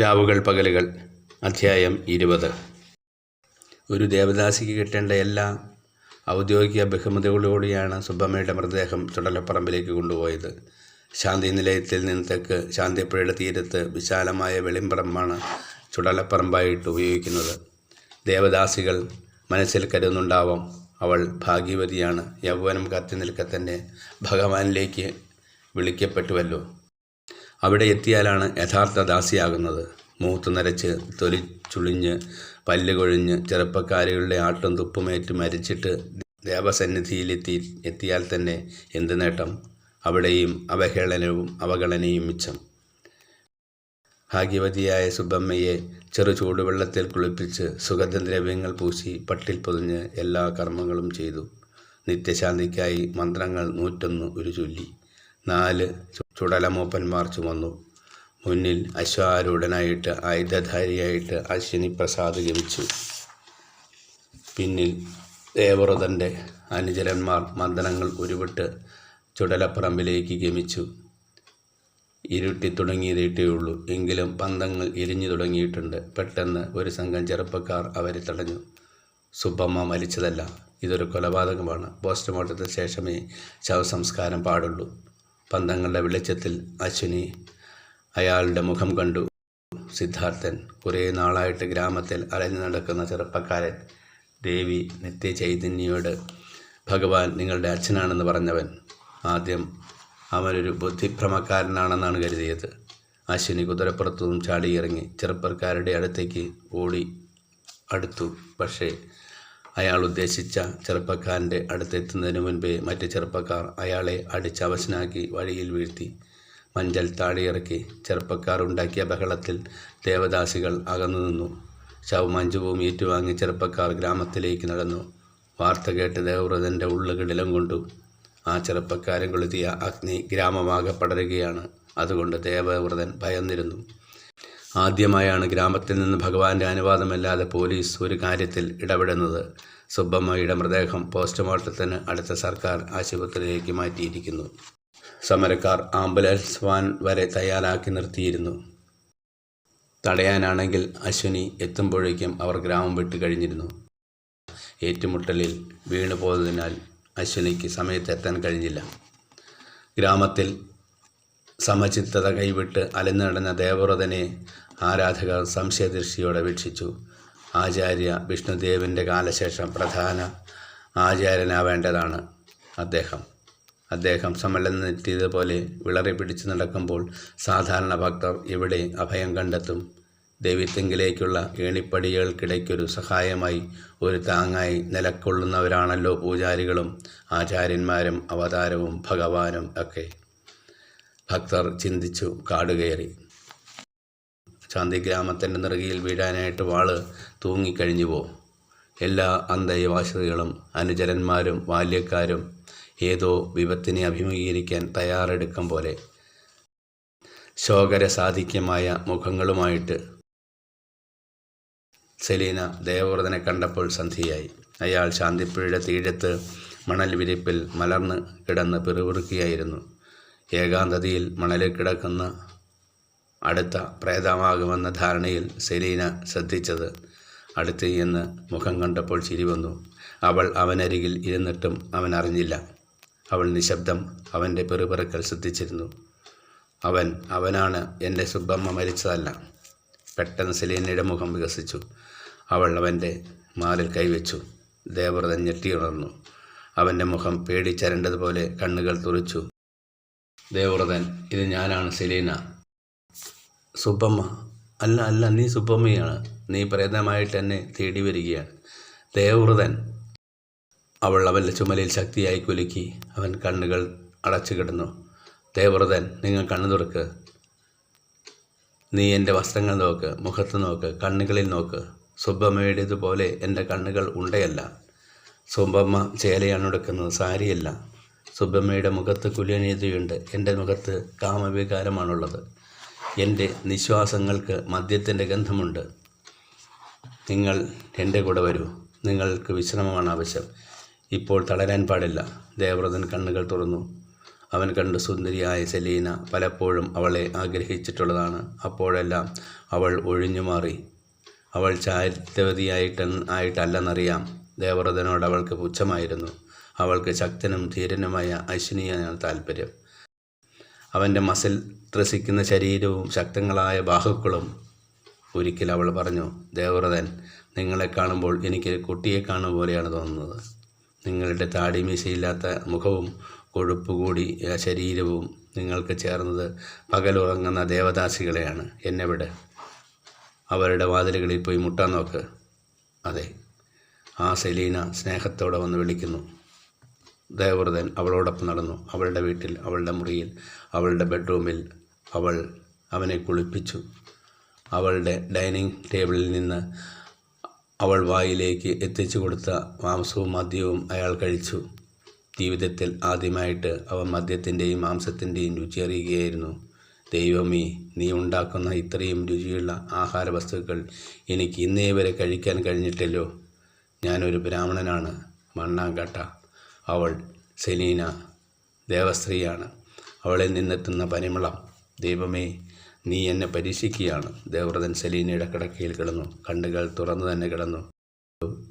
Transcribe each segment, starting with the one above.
രാവുകൾ പകലുകൾ അധ്യായം ഇരുപത്. ഒരു ദേവദാസിക്ക് കിട്ടേണ്ട എല്ലാ ഔദ്യോഗിക ബഹുമതികളോടെയാണ് സുബ്ബമ്മയുടെ മൃതദേഹം ചുടലപ്പറമ്പിലേക്ക് കൊണ്ടുപോയത്. ശാന്തി നിലയത്തിൽ നിന്ന് തെക്ക് ശാന്തിപ്പുഴയുടെ തീരത്ത് വിശാലമായ വെളിമ്പറമ്പാണ് ചുടലപ്പറമ്പായിട്ട് ഉപയോഗിക്കുന്നത്. ദേവദാസികൾ മനസ്സിൽ കരുതുന്നുണ്ടാവാം അവൾ ഭാഗ്യവതിയാണ്. യൗവനം കത്തി നിൽക്കെ തന്നെ ഭഗവാനിലേക്ക് വിളിക്കപ്പെട്ടുവല്ലോ. അവിടെ എത്തിയാലാണ് യഥാർത്ഥ ദാസിയാകുന്നത്. മൂത്ത് നരച്ച് തൊലി ചുളിഞ്ഞ് പല്ല് കൊഴിഞ്ഞ് ചെറുപ്പക്കാരികളുടെ ആട്ടും തുപ്പുമേറ്റ് മരിച്ചിട്ട് ദേവസന്നിധിയിലെത്തി എത്തിയാൽ തന്നെ എന്ത് നേട്ടം? അവിടെയും അവഹേളനവും അവഗണനയും മിച്ചം. ഭാഗ്യവതിയായ സുബമ്മയെ ചെറു ചൂടുവെള്ളത്തിൽ കുളിപ്പിച്ച് സുഗന്ധദ്രവ്യങ്ങൾ പൂശി പട്ടിൽ പൊതിഞ്ഞ് എല്ലാ കർമ്മങ്ങളും ചെയ്തു. നിത്യശാന്തിക്കായി മന്ത്രങ്ങൾ നൂറ്റൊന്ന് ഒരു ചൊല്ലി നാല് ചുടലമൂപ്പന്മാർ ചുമന്നു. മുന്നിൽ അശ്വാരൂഢനായിട്ട് ആയുധധാരിയായിട്ട് അശ്വിനി പ്രസാദ് ഗമിച്ചു പിന്നിൽ ദേവവ്രതന്റെ അനുചരന്മാർ മന്ദനങ്ങൾ ഉരുവിട്ട് ചുടലപ്പറമ്പിലേക്ക് ഗമിച്ചു. ഇരുട്ടി തുടങ്ങിയതേട്ടേ ഉള്ളൂ. എങ്കിലും പന്തങ്ങൾ എരിഞ്ഞു തുടങ്ങിയിട്ടുണ്ട്. പെട്ടെന്ന് ഒരു സംഘം ചെറുപ്പക്കാർ അവരെ തടഞ്ഞു. സുബ്ബമ്മ മരിച്ചതല്ല. ഇതൊരു കൊലപാതകമാണ്. പോസ്റ്റ്മോർട്ടത്തിന് ശേഷമേ ശവസംസ്കാരം പാടുള്ളൂ. പന്തങ്ങളുടെ വെളിച്ചത്തിൽ അശ്വിനി അയാളുടെ മുഖം കണ്ടു. സിദ്ധാർത്ഥൻ കുറേ നാളായിട്ട് ഗ്രാമത്തിൽ അലഞ്ഞു നടക്കുന്ന ചെറുപ്പക്കാരൻ ദേവി നിത്യചൈതന്യയോട് ഭഗവാൻ നിങ്ങളുടെ അച്ഛനാണെന്ന് പറഞ്ഞവൻ. ആദ്യം അവനൊരു ബുദ്ധിഭ്രമക്കാരനാണെന്നാണ് കരുതിയത്. അശ്വിനി കുതിരപ്പുറത്തു നിന്നും ചാടിയിറങ്ങി ചെറുപ്പക്കാരുടെ അടുത്തേക്ക് ഓടി അടുത്തു. പക്ഷേ അയാൾ ഉദ്ദേശിച്ച ചെറുപ്പക്കാരന്റെ അടുത്തെത്തുന്നതിന് മുൻപേ മറ്റ് ചെറുപ്പക്കാർ അയാളെ അടിച്ചവശനാക്കി വഴിയിൽ വീഴ്ത്തി. മഞ്ചൽ താഴെയിറക്കി ചെറുപ്പക്കാർ ഉണ്ടാക്കിയ ബഹളത്തിൽ ദേവദാസികൾ അകന്നു നിന്നു. ശവമഞ്ചുവും ഏറ്റുവാങ്ങി ചെറുപ്പക്കാർ ഗ്രാമത്തിലേക്ക് നടന്നു. വാർത്ത കേട്ട് ദേവവ്രതന്റെ ഉള്ളുകിടിലം കൊണ്ടു. ആ ചെറുപ്പക്കാരൻ കൊളുത്തിയ അഗ്നി ഗ്രാമമാകെ പടരുകയാണ്. അതുകൊണ്ട് ദേവവ്രതൻ ഭയന്നിരുന്നു. ആദ്യമായാണ് ഗ്രാമത്തിൽ നിന്ന് ഭഗവാന്റെ അനുവാദമില്ലാതെ പോലീസ് ഒരു കാര്യത്തിൽ ഇടപെടുന്നത്. സുബ്ബമ്മയുടെ മൃതദേഹം പോസ്റ്റ്മോർട്ടത്തിന് അടുത്ത സർക്കാർ ആശുപത്രിയിലേക്ക് മാറ്റിയിരിക്കുന്നു. സമരക്കാർ ആംബുലൻസ് വാൻ വരെ തയ്യാറാക്കി നിർത്തിയിരുന്നു. തടയാനാണെങ്കിൽ അശ്വിനി എത്തുമ്പോഴേക്കും അവർ ഗ്രാമം വിട്ട് കഴിഞ്ഞിരുന്നു. ഏറ്റുമുട്ടലിൽ വീണു പോയതിനാൽ അശ്വിനിക്ക് സമയത്ത് എത്താൻ കഴിഞ്ഞില്ല. ഗ്രാമത്തിൽ സമചിത്തത കൈവിട്ട് അലഞ്ഞു നടന്ന ദേവവ്രതനെ ആരാധകർ സംശയദൃഷ്ടിയോടെ വീക്ഷിച്ചു. ആചാര്യ വിഷ്ണുദേവിന്റെ കാലശേഷം പ്രധാന ആചാര്യനാവേണ്ടതാണ് അദ്ദേഹം. അദ്ദേഹം സമ്മേളനം സമ്മേളനത്തിയതുപോലെ വിളറി പിടിച്ചു നടക്കുമ്പോൾ സാധാരണ ഭക്തർ ഇവിടെ അഭയം കണ്ടെത്തും. ദൈവത്തെങ്കിലേക്കുള്ള ഏണിപ്പടികൾക്കിടയ്ക്കൊരു സഹായമായി ഒരു താങ്ങായി നിലക്കൊള്ളുന്നവരാണല്ലോ പൂജാരികളും ആചാര്യന്മാരും അവതാരവും ഭഗവാനും ഒക്കെ. ഭക്തർ ചിന്തിച്ചു കാടുകയറി. ശാന്തിഗ്രാമത്തിന്റെ നെറുകയിൽ വീഴാനായിട്ട് വാൾ തൂങ്ങിക്കഴിഞ്ഞു പോ എല്ലാ അന്തേവാസികളും അനുചരന്മാരും ബാല്യക്കാരും ഏതോ വിപത്തിനെ അഭിമുഖീകരിക്കാൻ തയ്യാറെടുക്കും പോലെ ശോകരസാധിക്യമായ മുഖങ്ങളുമായിട്ട് സെലീന ദേവവ്രതനെ കണ്ടപ്പോൾ സന്ധിയായി. അയാൾ ശാന്തിപ്പുഴയുടെ തീരത്ത് മണൽ വിരിപ്പിൽ മലർന്ന് കിടന്ന് പിറുപിറുക്കിയായിരുന്നു. ഏകാന്തതയിൽ മണലിൽ കിടക്കുന്ന അടുത്ത പ്രേതമാകുമെന്ന ധാരണയിൽ സെലീന ശ്രദ്ധിച്ചത്. അടുത്ത് എന്ന് മുഖം കണ്ടപ്പോൾ ചിരി വന്നു. അവൾ അവനരികിൽ ഇരുന്നിട്ടും അവൻ അറിഞ്ഞില്ല. അവൾ നിശബ്ദം അവന്റെ പെറുപിറക്കൽ ശ്രദ്ധിച്ചിരുന്നു. അവൻ അവനാണ് എന്റെ സുബ്ബമ്മ മരിച്ചതല്ല. പെട്ടെന്ന് സെലീനയുടെ മുഖം വികസിച്ചു. അവൾ അവന്റെ മാറിൽ കൈവച്ചു. ഞെട്ടി ഞെട്ടിയുണർന്നു. അവന്റെ മുഖം പേടിച്ചരണ്ടതുപോലെ കണ്ണുകൾ തുറച്ചു. ദേവ്രതൻ ഇത് ഞാനാണ് സെലീന. സുബ്ബമ്മ അല്ല അല്ല നീ സുബമ്മയാണ് നീ പ്രേതമായിട്ട് എന്നെ തേടി വരികയാണ് ദേവവ്രതൻ അവൾ അവന്റെ ചുമലിൽ ശക്തിയായി കുലുക്കി അവൻ കണ്ണുകൾ അടച്ചു കിടന്നു. ദേവവ്രതൻ നിങ്ങൾ കണ്ണു തുറക്ക്. നീ എന്റെ വസ്ത്രങ്ങൾ നോക്ക് മുഖത്ത് നോക്ക് കണ്ണുകളിൽ നോക്ക്. സുബ്ബമ്മയുടേതുപോലെ എന്റെ കണ്ണുകൾ ഉണ്ടയല്ല. സുബമ്മ ചേലയാണ് എടുക്കുന്നത് സാരിയല്ല. സുബമ്മയുടെ മുഖത്ത് കുലിയനീതിയുണ്ട്. എന്റെ മുഖത്ത് കാമവികാരമാണുള്ളത്. എന്റെ നിശ്വാസങ്ങൾക്ക് മദ്യത്തിന്റെ ഗന്ധമുണ്ട്. നിങ്ങൾ എന്റെ കൂടെ വരൂ. നിങ്ങൾക്ക് വിശ്രമമാണ് ആവശ്യം. ഇപ്പോൾ തളരാൻ പാടില്ല. ദേവ്രതൻ കണ്ണുകൾ തുറന്നു. അവൻ കണ്ട് സുന്ദരിയായ സെലീന പലപ്പോഴും അവളെ ആഗ്രഹിച്ചിട്ടുള്ളതാണ്. അപ്പോഴെല്ലാം അവൾ ഒഴിഞ്ഞു മാറി. അവൾ ചാരിത്യവതിയായിട്ട് ആയിട്ടല്ലെന്നറിയാം. ദേവവ്രതനോട് അവൾക്ക് പുച്ഛമായിരുന്നു. അവൾക്ക് ശക്തനും ധീരനുമായ അശ്വിനിയാണ് താല്പര്യം. അവന്റെ മസിൽ ത്രസിക്കുന്ന ശരീരവും ശക്തങ്ങളായ ബാഹുക്കളും ഒരിക്കൽ അവൾ പറഞ്ഞു ദേവവ്രതൻ നിങ്ങളെ കാണുമ്പോൾ എനിക്ക് കുട്ടിയെ കാണുന്ന പോലെയാണ് തോന്നുന്നത്. നിങ്ങളുടെ താടിമീശയില്ലാത്ത മുഖവും കൊഴുപ്പ് കൂടി ശരീരവും നിങ്ങൾക്ക് ചേർന്നത് പകലുറങ്ങുന്ന ദേവദാസികളെയാണ്. എന്നെ വിടെ. അവരുടെ വാതിലുകളിൽ പോയി മുട്ടാൻ നോക്ക്. അതെ. ആ സെലീന സ്നേഹത്തോടെ വന്ന് വിളിക്കുന്നു. ദേവവ്രതൻ അവളോടൊപ്പം നടന്നു. അവളുടെ വീട്ടിൽ അവളുടെ മുറിയിൽ അവളുടെ ബെഡ്റൂമിൽ അവൾ അവനെ കുളിപ്പിച്ചു. അവളുടെ ഡൈനിങ് ടേബിളിൽ നിന്ന് അവൾ വായിലേക്ക് എത്തിച്ചു കൊടുത്ത മാംസവും മദ്യവും അയാൾ കഴിച്ചു. ജീവിതത്തിൽ ആദ്യമായിട്ട് അവൻ മദ്യത്തിന്റെയും മാംസത്തിന്റെയും രുചി അറിയുകയായിരുന്നു. ദൈവമേ നീ ഉണ്ടാക്കുന്ന ഇത്രയും രുചിയുള്ള ആഹാര വസ്തുക്കൾ എനിക്ക് ഇന്നേ വരെ കഴിക്കാൻ കഴിഞ്ഞിട്ടല്ലോ. ഞാനൊരു ബ്രാഹ്മണനാണ്. മണ്ണാങ്കട്ട. അവൾ സെലീന ദേവസ്ത്രീയാണ്. അവളെ നിന്നെത്തുന്ന പരിമളം ദൈവമേ നീ എന്നെ പരീക്ഷിക്കുകയാണ്. ദേവ്രതൻ സെലീനയുടെ കിടക്കയിൽ കിടന്നു. കണ്ണുകൾ തുറന്നു തന്നെ കിടന്നു.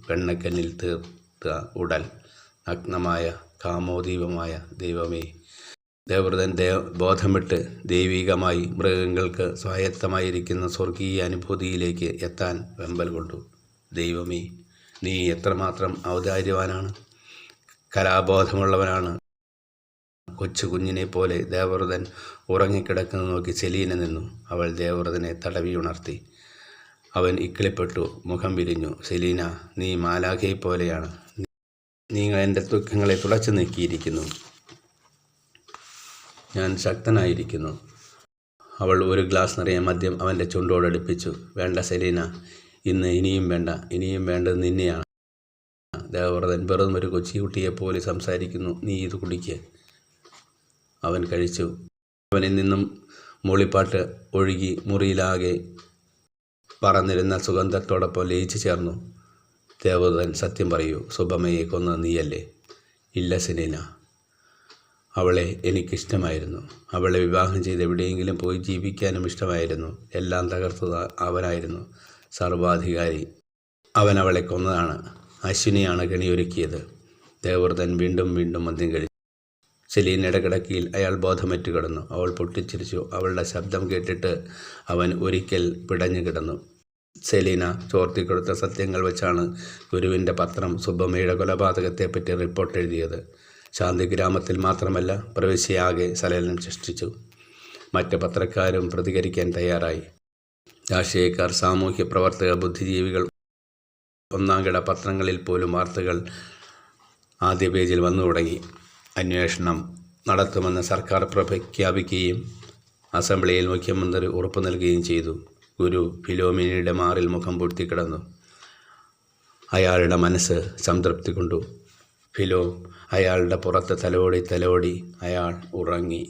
വെണ്ണക്കല്ലിൽ തീർത്ത ഉടൽ നഗ്നമായ കാമോദീപമായ ദൈവമേ. ദേവ്രതൻ ദേവ ബോധമിട്ട് ദൈവികമായി മൃഗങ്ങൾക്ക് സ്വായത്തമായിരിക്കുന്ന സ്വർഗീയ അനുഭൂതിയിലേക്ക് എത്താൻ വെമ്പൽ കൊണ്ടു. ദൈവമേ നീ എത്രമാത്രം ഔദാര്യവാനാണ്? കലാബോധമുള്ളവനാണ്. കൊച്ചു കുഞ്ഞിനെ പോലെ ദേവവ്രതൻ ഉറങ്ങിക്കിടക്കുന്നത് നോക്കി സെലീന നിന്നു. അവൾ ദേവവ്രതനെ തടവി ഉണർത്തി അവൻ ഇക്കിളിപ്പെട്ടു. മുഖം വിരിഞ്ഞു. സെലീന നീ മാലാഖയെ പോലെയാണ് നീ എന്റെ ദുഃഖങ്ങളെ തുടച്ചു നീക്കിയിരിക്കുന്നു. ഞാൻ ശക്തനായിരിക്കുന്നു. അവൾ ഒരു ഗ്ലാസ് നിറയെ മദ്യം അവന്റെ ചുണ്ടോടടുപ്പിച്ചു വേണ്ട സെലീന. ഇന്ന് ഇനിയും വേണ്ട. ഇനിയും വേണ്ടത് നിന്നെയാണ്. ദേവവ്രതൻ വെറും ഒരു കൊച്ചുകുട്ടിയെ പോലെ സംസാരിക്കുന്നു. നീ ഇത് കുടിക്ക്. അവൻ കഴിച്ചു. അവനിൽ നിന്നും മൂളിപ്പാട്ട് ഒഴുകി മുറിയിലാകെ പറന്നിരുന്ന സുഗന്ധത്തോടൊപ്പം ലയിച്ചു ചേർന്നു. ദേവദൂതൻ സത്യം പറയൂ. സുബമയെ കൊന്ന നീയല്ലേ? ഇല്ല സെലീന അവളെ എനിക്കിഷ്ടമായിരുന്നു. അവളെ വിവാഹം ചെയ്ത് എവിടെയെങ്കിലും പോയി ജീവിക്കാനും ഇഷ്ടമായിരുന്നു. എല്ലാം തകർത്തത് അവനായിരുന്നു. സർവാധികാരി. അവൻ അവളെ കൊന്നതാണ്. അശ്വിനിയാണ് കെണിയൊരുക്കിയത്. ദേവവ്രതൻ വീണ്ടും വീണ്ടും മദ്യം കഴിച്ചു. സെലീനയുടെ ഇടകിടക്കിയിൽ അയാൾ ബോധമറ്റു കിടന്നു. അവൾ പൊട്ടിച്ചിരിച്ചു. അവളുടെ ശബ്ദം കേട്ടിട്ട് അവൻ ഒരിക്കൽ പിടഞ്ഞു കിടന്നു. സെലീന ചോർത്തിക്കൊടുത്ത സത്യങ്ങൾ വെച്ചാണ് ഗുരുവിന്റെ പത്രം സുബ്ബമ്മയുടെ കൊലപാതകത്തെപ്പറ്റി റിപ്പോർട്ട് എഴുതിയത്. ശാന്തി ഗ്രാമത്തിൽ മാത്രമല്ല പ്രവിശ്യയാകെ സലനം സൃഷ്ടിച്ചു. മറ്റ് പത്രക്കാരും പ്രതികരിക്കാൻ തയ്യാറായി. രാഷ്ട്രീയക്കാർ സാമൂഹ്യ പ്രവർത്തക ബുദ്ധിജീവികൾ ഒന്നാംകിട പത്രങ്ങളിൽ പോലും വാർത്തകൾ ആദ്യ പേജിൽ വന്നു തുടങ്ങി. അന്വേഷണം നടത്തുമെന്ന് സർക്കാർ പ്രഖ്യാപിക്കുകയും അസംബ്ലിയിൽ മുഖ്യമന്ത്രി ഉറപ്പു നൽകുകയും ചെയ്തു. ഗുരു ഫിലോമിനിയുടെ മാറിൽ മുഖം പൊട്ടിക്കിടന്നു അയാളുടെ മനസ്സ് സംതൃപ്തി കൊണ്ടു. ഫിലോ അയാളുടെ പുറത്ത് തലോടി തലോടി അയാൾ ഉറങ്ങി.